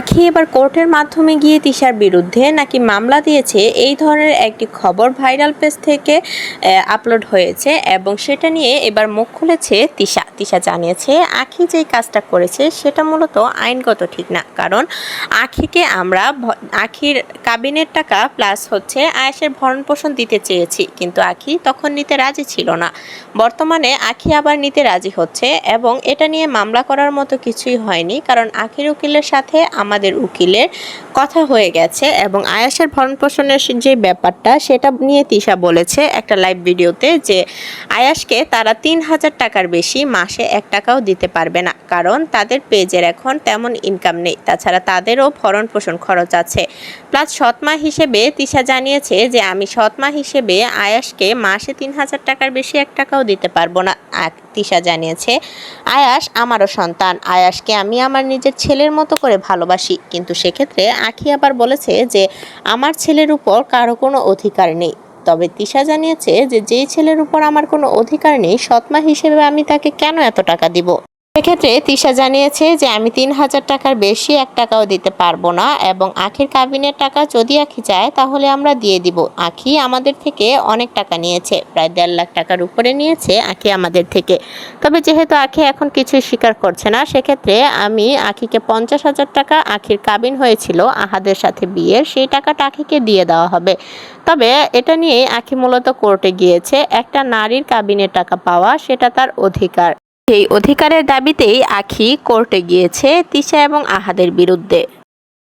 আখি এবার কোর্টের মাধ্যমে গিয়ে তিশার বিরুদ্ধে নাকি মামলা দিয়েছে, এই ধরনের একটি খবর ভাইরাল পেজ থেকে আপলোড হয়েছে এবং সেটা নিয়ে এবার মুখ খুলেছে তিশা। তিশা জানিয়েছে, আখি যেই কাজটা করেছে সেটা মূলত আইনগত ঠিক না। কারণ আখিকে আমরা আখির কাবিনের টাকা প্লাস হচ্ছে আয়েসের ভরণ পোষণ দিতে চেয়েছি, কিন্তু আখি তখন নিতে রাজি ছিল না। বর্তমানে আখি আবার নিতে রাজি হচ্ছে এবং এটা নিয়ে মামলা করার মতো কিছুই হয়নি, কারণ আখির উকিলের সাথে আমাদের উকিলের কথা হয়ে গেছে এবং আয়াসের ভরণ পোষণের যে ব্যাপারটা, সেটা নিয়ে তিশা বলেছে একটা লাইভ ভিডিওতে যে আয়াসকে তারা তিন হাজার টাকার বেশি মাসে এক টাকাও দিতে পারবে না। কারণ তাদের পেজের এখন তেমন ইনকাম নেই। তাছাড়া তাদেরও ভরণ পোষণ খরচ আছে। প্লাস সৎমা হিসেবে তিশা জানিয়েছে যে, আমি সৎমা হিসেবে আয়াসকে মাসে তিন হাজার টাকার বেশি এক টাকাও দিতে পারব না। তিশা জানিয়েছে, আয়াস আমারও সন্তান। আয়াসকে আমি আমার নিজের ছেলের মতো করে ভালোবাসি। কিন্তু সেক্ষেত্রে আখি আবার বলেছে যে, আমার ছেলের উপর কারও কোনো অধিকার নেই। তবে তিশা জানিয়েছে যে, যেই ছেলের উপর আমার কোনো অধিকার নেই, সৎমা হিসেবে আমি তাকে কেন এত টাকা দিব? সেক্ষেত্রে তিশা জানিয়েছে যে, আমি তিন হাজার টাকার বেশি এক টাকাও দিতে পারব না এবং আখির কাবিনের টাকা যদি আখি চায়, তাহলে আমরা দিয়ে দিব। আখি আমাদের থেকে অনেক টাকা নিয়েছে, প্রায় দেড় লাখ টাকার উপরে নিয়েছে আখি আমাদের থেকে। তবে যেহেতু আখি এখন কিছুই স্বীকার করছে না, সেক্ষেত্রে আমি আখিকে পঞ্চাশ হাজার টাকা আখির কাবিন হয়েছিল আহাদের সাথে বিয়ের সেই টাকাটা আখিকে দিয়ে দেওয়া হবে। তবে এটা নিয়ে আখি মূলত কোর্টে গিয়েছে, একটা নারীর কাবিনের টাকা পাওয়া, সেটা তার অধিকার। সেই অধিকারের দাবিতেই আখি কোর্টে গিয়েছে তিশা এবং আহাদের বিরুদ্ধে।